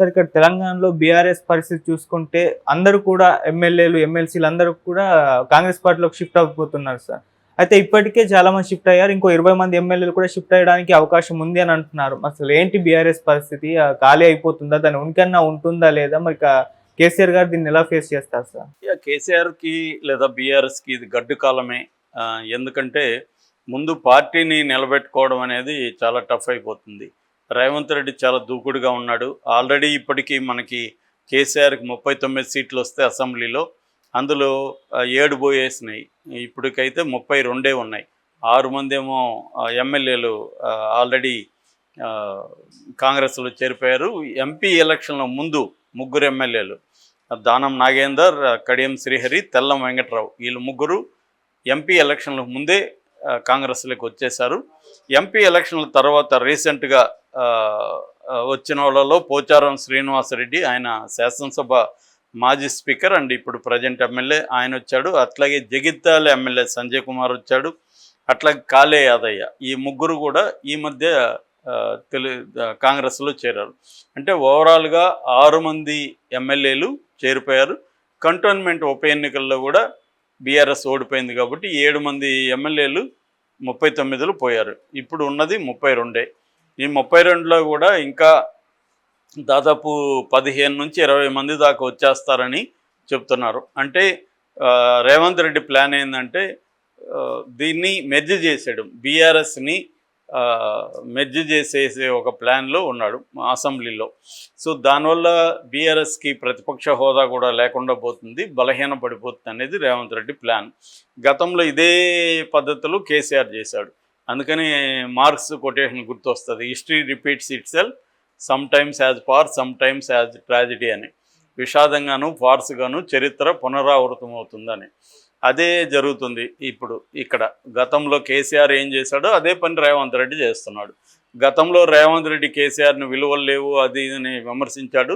Sir ఇక్కడ తెలంగాణలో BRS పరిస్థితి చూసుకుంటే అందరూ కూడా ఎమ్మెల్యేలు ఎమ్మెల్సీలు అందరూ కూడా కాంగ్రెస్ పార్టీలోకి షిఫ్ట్ అయిపోతున్నారు సార్. అయితే ఇప్పటికే చాలా మంది షిఫ్ట్ అయ్యారు. ఇంకో ఇరవై మంది ఎమ్మెల్యేలు కూడా షిఫ్ట్ అయ్యడానికి అవకాశం ఉంది అని అంటున్నారు. అసలు ఏంటి బీఆర్ఎస్ పరిస్థితి? ఖాళీ అయిపోతుందా? దాని ఉనికన్నా ఉంటుందా లేదా? మరి ఇక కేసీఆర్ గారు దీన్ని ఎలా ఫేస్ చేస్తారు సార్? ఇక కేసీఆర్కి లేదా బీఆర్ఎస్కి ఇది గడ్డు కాలమే. ఎందుకంటే ముందు పార్టీని నిలబెట్టుకోవడం అనేది చాలా టఫ్ అయిపోతుంది. రేవంత్ రెడ్డి చాలా దూకుడుగా ఉన్నాడు. ఆల్రెడీ ఇప్పటికీ మనకి కేసీఆర్కి ముప్పై తొమ్మిది సీట్లు వస్తే అసెంబ్లీలో. అందులో ఏడు పోయేసినాయి. ఇప్పటికైతే ముప్పై రెండే ఉన్నాయి. ఆరు మంది ఏమో ఎమ్మెల్యేలు ఆల్రెడీ కాంగ్రెస్లో చేరిపోయారు. ఎంపీ ఎలక్షన్ల ముందు ముగ్గురు ఎమ్మెల్యేలు. దానం నాగేందర్ కడియం శ్రీహరి తెల్లం వెంకట్రావు. వీళ్ళు ముగ్గురు ఎంపీ ఎలక్షన్ల ముందే కాంగ్రెస్లోకి వచ్చేశారు. ఎంపీ ఎలక్షన్ల తర్వాత రీసెంట్గా వచ్చిన వాళ్ళలో పోచారం శ్రీనివాసరెడ్డి ఆయన శాసనసభ మాజీ స్పీకర్ అండ్ ఇప్పుడు ప్రజెంట్ ఎమ్మెల్యే. ఆయన వచ్చాడు. అట్లాగే జగిత్యాల ఎమ్మెల్యే సంజయ్ కుమార్ వచ్చాడు. అట్లాగే కాలే యాదయ్య. ఈ ముగ్గురు కూడా ఈ మధ్య తెలు కాంగ్రెస్లో చేరారు. అంటే ఓవరాల్గా ఆరు మంది ఎమ్మెల్యేలు చేరిపోయారు. కంటోన్మెంట్ ఉప ఎన్నికల్లో కూడా బీఆర్ఎస్ ఓడిపోయింది కాబట్టి ఏడు మంది ఎమ్మెల్యేలు ముప్పై తొమ్మిదిలో పోయారు. ఇప్పుడు ఉన్నది ముప్పై రెండే. ఈ ముప్పై రెండులో కూడా ఇంకా దాదాపు పదిహేను నుంచి ఇరవై మంది దాకా వచ్చేస్తారని చెప్తున్నారు. అంటే రేవంత్ రెడ్డి ప్లాన్ ఏంటంటే దీన్ని మెర్జ్ చేసేయడం బీఆర్ఎస్ని మెర్జ్ చేసేసే ఒక ప్లాన్లో ఉన్నాడు అసెంబ్లీలో. సో దానివల్ల బీఆర్ఎస్కి ప్రతిపక్ష హోదా కూడా లేకుండా పోతుంది బలహీన పడిపోతుంది అనేది రేవంత్ రెడ్డి ప్లాన్. గతంలో ఇదే పద్ధతిలో కేసీఆర్ చేశాడు. అందుకని మార్క్స్ కొటేషన్ గుర్తొస్తుంది. History repeats itself sometimes as farce sometimes as tragedy అని. విషాదంగాను ఫార్స్గాను చరిత్ర పునరావృతం అవుతుందని అదే జరుగుతుంది ఇప్పుడు ఇక్కడ. గతంలో కేసీఆర్ ఏం చేశాడో అదే పని రేవంత్ రెడ్డి చేస్తున్నాడు. గతంలో రేవంత్ రెడ్డి కేసీఆర్ని విలువలు లేవు అది అని విమర్శించాడు.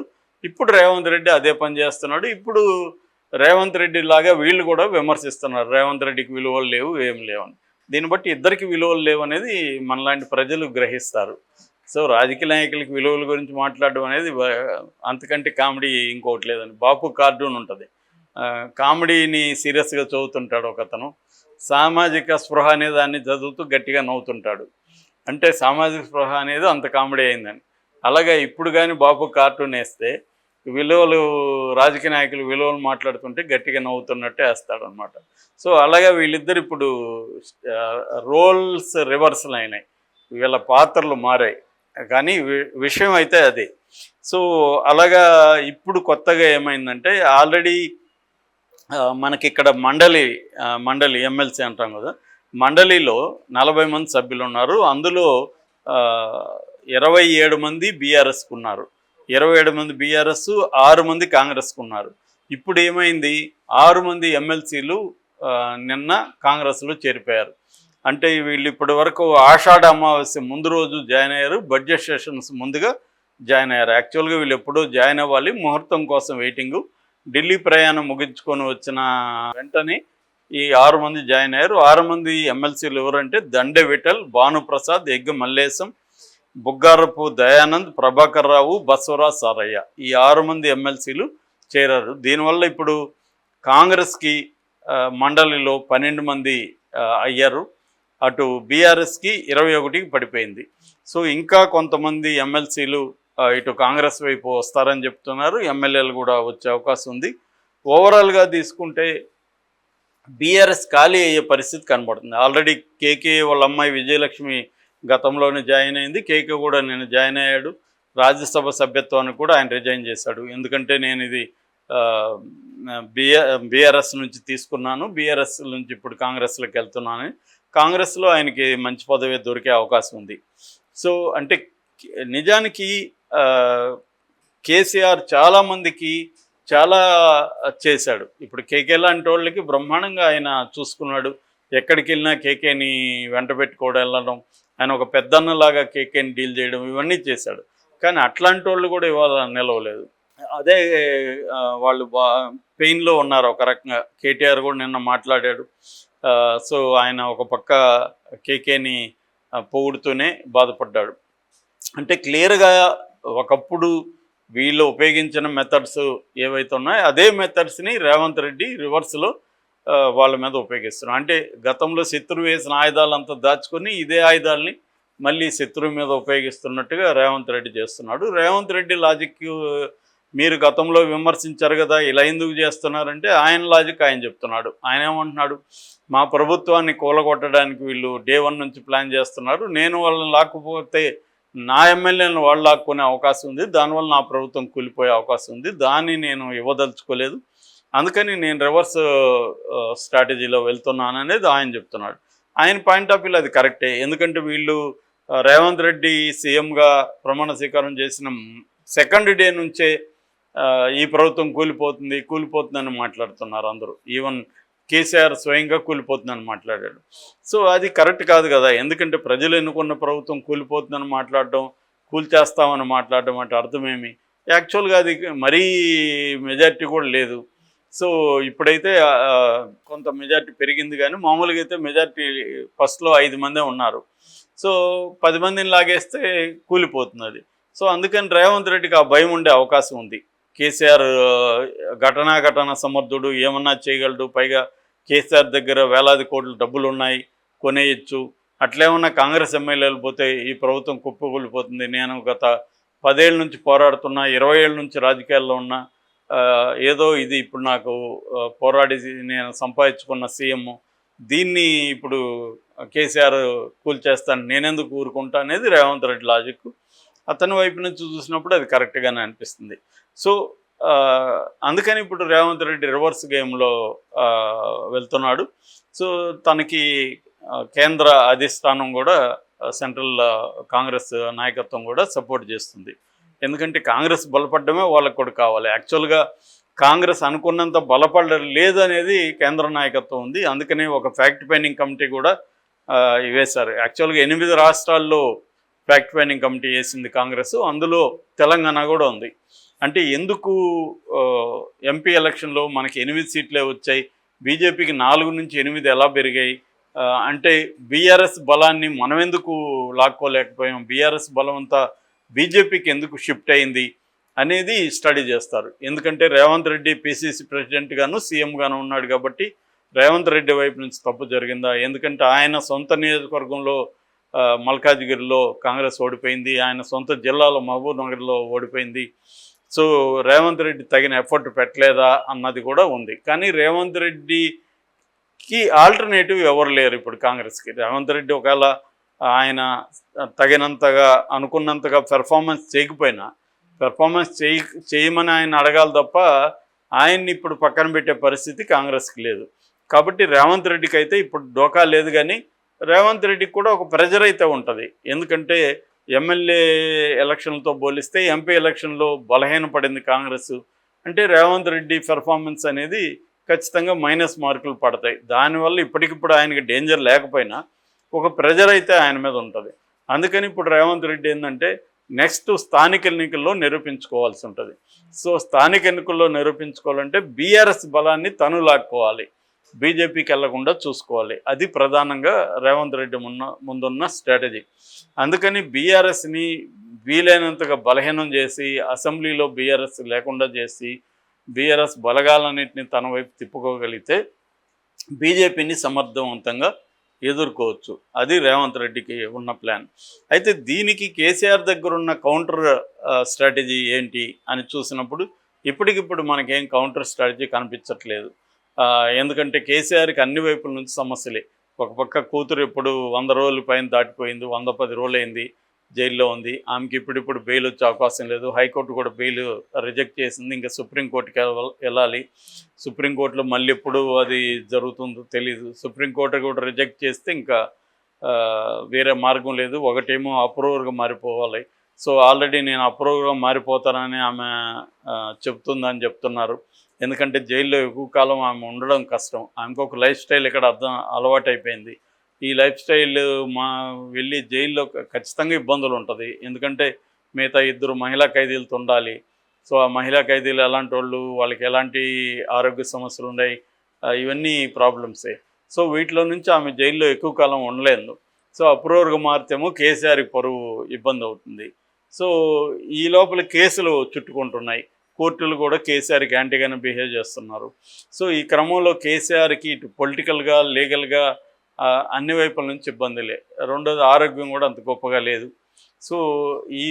ఇప్పుడు రేవంత్ రెడ్డి అదే పని చేస్తున్నాడు. ఇప్పుడు రేవంత్ రెడ్డి లాగా వీళ్ళు కూడా విమర్శిస్తున్నారు. రేవంత్ రెడ్డికి విలువలు లేవు ఏం లేవు అని. దీన్ని బట్టి ఇద్దరికి విలువలు లేవు అనేది మనలాంటి ప్రజలు గ్రహిస్తారు. సో రాజకీయ నాయకులకి విలువల గురించి మాట్లాడడం అనేది అంతకంటే కామెడీ ఇంకోటి లేదని బాపు కార్టూన్ ఉంటుంది. కామెడీని సీరియస్గా చదువుతుంటాడు ఒకతను. సామాజిక స్పృహ అనే దాన్ని చదువుతూ గట్టిగా నవ్వుతుంటాడు. అంటే సామాజిక స్పృహ అనేది అంత కామెడీ అయిందని. అలాగే ఇప్పుడు కానీ బాపు కార్టూన్ వేస్తే విలువలు రాజకీయ నాయకులు విలువలు మాట్లాడుతుంటే గట్టిగా నవ్వుతున్నట్టే వేస్తాడు అనమాట సో అలాగే వీళ్ళిద్దరు ఇప్పుడు రోల్స్ రివర్సల్ అయినాయి. వీళ్ళ పాత్రలు మారాయి. కానీ వి- విషయం అయితే అది. సో అలాగా ఇప్పుడు కొత్తగా ఏమైందంటే ఆల్రెడీ మనకి ఇక్కడ మండలి మండలి ఎమ్మెల్సీ అంటాం కదా మండలిలో నలభై మంది సభ్యులు ఉన్నారు. అందులో ఇరవై ఏడు మంది బీఆర్ఎస్కు ఉన్నారు. ఇరవై ఏడు మంది బీఆర్ఎస్ ఆరు మంది కాంగ్రెస్కు ఉన్నారు ఇప్పుడు ఏమైంది? ఆరు మంది ఎమ్మెల్సీలు నిన్న కాంగ్రెస్లో చేరిపోయారు. అంటే వీళ్ళు ఇప్పటి వరకు ఆషాఢ అమావాస్య ముందు రోజు జాయిన్ అయ్యారు బడ్జెట్ సెషన్స్ ముందుగా జాయిన్ అయ్యారు. యాక్చువల్గా వీళ్ళు ఎప్పుడూ జాయిన్ అవ్వాలి ముహూర్తం కోసం వెయిటింగు. ఢిల్లీ ప్రయాణం ముగించుకొని వచ్చిన వెంటనే ఈ ఆరు మంది జాయిన్ అయ్యారు. ఆరు మంది ఎమ్మెల్సీలు ఎవరంటే దండె విఠల్ భానుప్రసాద్ ఎగ్గ మల్లేశం బుగ్గారపు దయానంద్ ప్రభాకర్ రావు బసవరాజ్ సారయ్య. ఈ ఆరు మంది ఎమ్మెల్సీలు చేరారు. దీనివల్ల ఇప్పుడు కాంగ్రెస్కి మండలిలో పన్నెండు మంది అయ్యారు. అటు బీఆర్ఎస్కి ఇరవై ఒకటికి పడిపోయింది. సో ఇంకా కొంతమంది ఎమ్మెల్సీలు ఇటు కాంగ్రెస్ వైపు వస్తారని చెప్తున్నారు. ఎమ్మెల్యేలు కూడా వచ్చే అవకాశం ఉంది. ఓవరాల్గా తీసుకుంటే బీఆర్ఎస్ ఖాళీ అయ్యే పరిస్థితి కనబడుతుంది. ఆల్రెడీ కేకే వాళ్ళ అమ్మాయి విజయలక్ష్మి గతంలోనే జాయిన్ అయింది. కేకే కూడా నేను జాయిన్ అయ్యాడు. రాజ్యసభ సభ్యత్వాన్ని కూడా ఆయన రిజైన్ చేశాడు. ఎందుకంటే నేను ఇది బిఆర్ బీఆర్ఎస్ నుంచి తీసుకున్నాను. బీఆర్ఎస్ నుంచి ఇప్పుడు కాంగ్రెస్లోకి వెళ్తున్నాను. కాంగ్రెస్లో ఆయనకి మంచి పదవి దొరికే అవకాశం ఉంది. సో అంటే నిజానికి కేసీఆర్ చాలామందికి చాలా చేశాడు. ఇప్పుడు కేకే లాంటి వాళ్ళకి బ్రహ్మాండంగా ఆయన చూసుకున్నాడు. ఎక్కడికి వెళ్ళినా కేకేని వెంట పెట్టుకోవడం వెళ్ళడం ఆయన ఒక పెద్దన్నలాగా కేకేని డీల్ చేయడం ఇవన్నీ చేశాడు. కానీ అట్లాంటి వాళ్ళు కూడా ఇవాళ నిలవలేదు. అదే వాళ్ళు బా పెయిన్లో ఉన్నారు ఒక రకంగా. కేటీఆర్ కూడా నిన్న మాట్లాడాడు. సో ఆయన ఒక పక్క కేకేని పొగుడుతూనే బాధపడ్డాడు. అంటే క్లియర్గా ఒకప్పుడు వీళ్ళు ఉపయోగించిన మెథడ్స్ ఏవైతే ఉన్నాయో అదే మెథడ్స్ని రేవంత్ రెడ్డి రివర్స్లో వాళ్ళ మీద ఉపయోగిస్తున్నాం. అంటే గతంలో శత్రువు వేసిన ఆయుధాలంతా దాచుకొని ఇదే ఆయుధాలని మళ్ళీ శత్రువు మీద ఉపయోగిస్తున్నట్టుగా రేవంత్ రెడ్డి చేస్తున్నాడు. రేవంత్ రెడ్డి లాజిక్ మీరు గతంలో విమర్శించారు కదా ఇలా ఎందుకు చేస్తున్నారంటే ఆయన లాజిక్ ఆయన చెప్తున్నాడు. ఆయన ఏమంటున్నాడు? మా ప్రభుత్వాన్ని కూలగొట్టడానికి వీళ్ళు డే వన్ నుంచి ప్లాన్ చేస్తున్నారు. నేను వాళ్ళని లాక్కపోతే నా ఎమ్మెల్యేలను వాళ్ళు లాక్కునే అవకాశం ఉంది. దానివల్ల నా ప్రభుత్వం కూలిపోయే అవకాశం ఉంది. దాన్ని నేను ఇవ్వదలుచుకోలేదు. అందుకని నేను రివర్స్ స్ట్రాటజీలో వెళ్తున్నాను అనేది ఆయన చెప్తున్నాడు. ఆయన పాయింట్ ఆఫ్ వ్యూలో అది కరెక్టే ఎందుకంటే వీళ్ళు రేవంత్ రెడ్డి సీఎంగా ప్రమాణ స్వీకారం చేసిన సెకండ్ డే నుంచే ఈ ప్రభుత్వం కూలిపోతుంది కూలిపోతుందని మాట్లాడుతున్నారు అందరూ. ఈవెన్ కేసీఆర్ స్వయంగా కూలిపోతుందని మాట్లాడాడు. సో అది కరెక్ట్ కాదు కదా. ఎందుకంటే ప్రజలు ఎన్నుకున్న ప్రభుత్వం కూలిపోతుందని మాట్లాడడం కూల్చేస్తామని మాట్లాడడం అంటే అర్థమేమి యాక్చువల్గా అది మరీ మెజారిటీ కూడా లేదు. సో ఇప్పుడైతే కొంత మెజార్టీ పెరిగింది కానీ మామూలుగా అయితే మెజార్టీ ఫస్ట్లో ఐదు మందే ఉన్నారు. సో పది మందిని లాగేస్తే కూలిపోతున్నది. సో అందుకని రేవంత్ రెడ్డికి ఆ భయం ఉండే అవకాశం ఉంది. కేసీఆర్ ఘటనా ఘటన సమర్థుడు ఏమన్నా చేయగలడు? పైగా కేసీఆర్ దగ్గర వేలాది కోట్లు డబ్బులు ఉన్నాయి కొనేయచ్చు. అట్లేమన్నా కాంగ్రెస్ ఎమ్మెల్యేలు పోతే ఈ ప్రభుత్వం కుప్పకూలిపోతుంది. నేను గత పదేళ్ళ నుంచి పోరాడుతున్నా ఇరవై ఏళ్ళ నుంచి రాజకీయాల్లో ఉన్నా. ఏదో ఇది ఇప్పుడు నాకు పోరాడి నేను సంపాదించుకున్న సీఎం దీన్ని ఇప్పుడు కేసీఆర్ కూల్చేస్తాను నేనెందుకు ఊరుకుంటా అనేది రేవంత్ రెడ్డి లాజిక్ అతని వైపు నుంచి చూసినప్పుడు అది కరెక్ట్గానే అనిపిస్తుంది. సో అందుకని ఇప్పుడు రేవంత్ రెడ్డి రివర్స్ గేమ్లో వెళ్తున్నాడు. సో తనకి కేంద్ర అధిష్టానం కూడా సెంట్రల్ కాంగ్రెస్ నాయకత్వం కూడా సపోర్ట్ చేస్తుంది. ఎందుకంటే కాంగ్రెస్ బలపడమే వాళ్ళకు కూడా కావాలి. యాక్చువల్గా కాంగ్రెస్ అనుకున్నంత బలపడలేదు లేదనేది కేంద్ర నాయకత్వం ఉంది. అందుకనే ఒక ఫ్యాక్ట్ ఫైండింగ్ కమిటీ కూడా వేశారు. యాక్చువల్గా ఎనిమిది రాష్ట్రాల్లో ఫ్యాక్ట్ ఫైండింగ్ కమిటీ వేసింది కాంగ్రెస్. అందులో తెలంగాణ కూడా ఉంది. అంటే ఎందుకు ఎంపీ ఎలక్షన్లో మనకి ఎనిమిది సీట్లే వచ్చాయి. బీజేపీకి నాలుగు నుంచి ఎనిమిది ఎలా పెరిగాయి? అంటే బీఆర్ఎస్ బలాన్ని మనం ఎందుకు లాక్కోలేకపోయాం? బీఆర్ఎస్ బలం అంతా బీజేపీకి ఎందుకు షిఫ్ట్ అయింది అనేది స్టడీ చేస్తారు. ఎందుకంటే రేవంత్ రెడ్డి పిసిసి ప్రెసిడెంట్గాను సీఎంగాను సీఎం ఉన్నాడు కాబట్టి రేవంత్ రెడ్డి వైపు నుంచి తప్పు జరిగిందా? ఎందుకంటే ఆయన సొంత నియోజకవర్గంలో మల్కాజ్గిరిలో కాంగ్రెస్ ఓడిపోయింది. ఆయన సొంత జిల్లాలో మహబూబ్ నగర్లో ఓడిపోయింది. సో రేవంత్ రెడ్డి తగిన ఎఫర్ట్ పెట్టలేదా అన్నది కూడా ఉంది. కానీ రేవంత్ రెడ్డికి ఆల్టర్నేటివ్ ఎవరు లేరు ఇప్పుడు కాంగ్రెస్కి. రేవంత్ రెడ్డి ఒకవేళ ఆయన తగినంతగా అనుకున్నంతగా పెర్ఫార్మెన్స్ చేయకపోయినా పెర్ఫార్మెన్స్ చేయ చేయమని ఆయన అడగాలి తప్ప ఆయన్ని ఇప్పుడు పక్కన పెట్టే పరిస్థితి కాంగ్రెస్కి లేదు. కాబట్టి రేవంత్ రెడ్డికి అయితే ఇప్పుడు డోకా లేదు కానీ రేవంత్ రెడ్డికి కూడా ఒక ప్రెజర్ అయితే ఉంటుంది. ఎందుకంటే ఎమ్మెల్యే ఎలక్షన్లతో పోలిస్తే ఎంపీ ఎలక్షన్లో బలహీనపడింది కాంగ్రెస్. అంటే రేవంత్ రెడ్డి పెర్ఫార్మెన్స్ అనేది ఖచ్చితంగా మైనస్ మార్కులు పడతాయి. దానివల్ల ఇప్పటికిప్పుడు ఆయనకి డేంజర్ లేకపోయినా ఒక ప్రెజర్ అయితే ఆయన మీద ఉంటుంది. అందుకని ఇప్పుడు రేవంత్ రెడ్డి ఏంటంటే నెక్స్ట్ స్థానిక ఎన్నికల్లో నిరూపించుకోవాల్సి ఉంటుంది. సో స్థానిక ఎన్నికల్లో నిరూపించుకోవాలంటే బీఆర్ఎస్ బలాన్ని తను లాక్కోవాలి. బీజేపీకి వెళ్ళకుండా చూసుకోవాలి. అది ప్రధానంగా రేవంత్ రెడ్డి మున్న ముందున్న స్ట్రాటజీ. అందుకని బీఆర్ఎస్ని వీలైనంతగా బలహీనం చేసి అసెంబ్లీలో బీఆర్ఎస్ లేకుండా చేసి బీఆర్ఎస్ బలగాలన్నింటినీ తన వైపు తిప్పుకోగలిగితే బీజేపీని సమర్థవంతంగా ఎదుర్కోవచ్చు. అది రేవంత్ రెడ్డికి ఉన్న ప్లాన్ అయితే దీనికి కేసీఆర్ దగ్గర ఉన్న కౌంటర్ స్ట్రాటజీ ఏంటి అని చూసినప్పుడు ఇప్పటికిప్పుడు మనకేం కౌంటర్ స్ట్రాటజీ కనిపించట్లేదు. ఎందుకంటే కేసీఆర్కి అన్ని వైపుల నుంచి సమస్యలే. ఒక పక్క కూతురు ఇప్పుడు వంద రోజుల పైన దాటిపోయింది వంద పది రోజులు అయింది జైల్లో ఉంది. ఆమెకి ఇప్పుడిప్పుడు బెయిల్ వచ్చే అవకాశం లేదు. హైకోర్టు కూడా బెయిల్ రిజెక్ట్ చేసింది. ఇంకా సుప్రీంకోర్టుకి వెళ్ళాలి. సుప్రీంకోర్టులో మళ్ళీ ఎప్పుడు అది జరుగుతుందో తెలీదు. సుప్రీంకోర్టు కూడా రిజెక్ట్ చేస్తే ఇంకా వేరే మార్గం లేదు. ఒకటేమో అప్రూవర్గా మారిపోవాలి. సో ఆల్రెడీ నేను అప్రూవర్గా మారిపోతానని ఆమె చెప్తుందని చెప్తున్నారు. ఎందుకంటే జైల్లో ఎక్కువ కాలం ఆమె ఉండడం కష్టం. ఆమెకు ఒక లైఫ్ స్టైల్ ఇక్కడ అర్థం అలవాటు అయిపోయింది ఈ లైఫ్ స్టైల్ మా వెళ్ళి జైల్లో ఖచ్చితంగా ఇబ్బందులు ఉంటుంది. ఎందుకంటే మిగతా ఇద్దరు మహిళా ఖైదీలతో ఉండాలి. సో ఆ మహిళా ఖైదీలు ఎలాంటి వాళ్ళు వాళ్ళకి ఎలాంటి ఆరోగ్య సమస్యలు ఉన్నాయి ఇవన్నీ ప్రాబ్లమ్సే. సో వీటిలో నుంచి ఆమె జైల్లో ఎక్కువ కాలం ఉండలేదు. సో అప్రూవర్గా మారితేమో కేసీఆర్ పరువు ఇబ్బంది అవుతుంది. సో ఈ లోపల కేసులు చుట్టుకుంటున్నాయి. కోర్టులు కూడా కేసీఆర్కి యాంటీగానే బిహేవ్ చేస్తున్నారు. సో ఈ క్రమంలో కేసీఆర్కి ఇటు పొలిటికల్గా లీగల్గా అన్ని వైపుల నుంచి ఇబ్బందులే. రెండోది ఆరోగ్యం కూడా అంత గొప్పగా లేదు. సో ఈ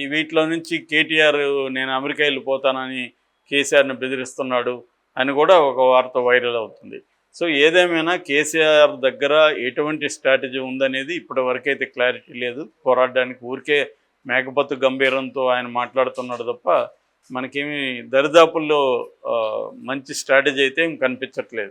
ఈ వీటిలో నుంచి కేటీఆర్ నేను అమెరికా వెళ్ళిపోతానని కేసీఆర్ని బెదిరిస్తున్నాడు అని కూడా ఒక వార్త వైరల్ అవుతుంది. సో ఏదేమైనా కేసీఆర్ దగ్గర ఎటువంటి స్ట్రాటజీ ఉందనేది ఇప్పటి వరకైతే క్లారిటీ లేదు. పోరాడడానికి ఊరికే మేకపత్తు గంభీరంతో ఆయన మాట్లాడుతున్నాడు తప్ప మనకేమి దరిదాపుల్లో మంచి స్ట్రాటజీ అయితే ఏం కనిపించట్లేదు.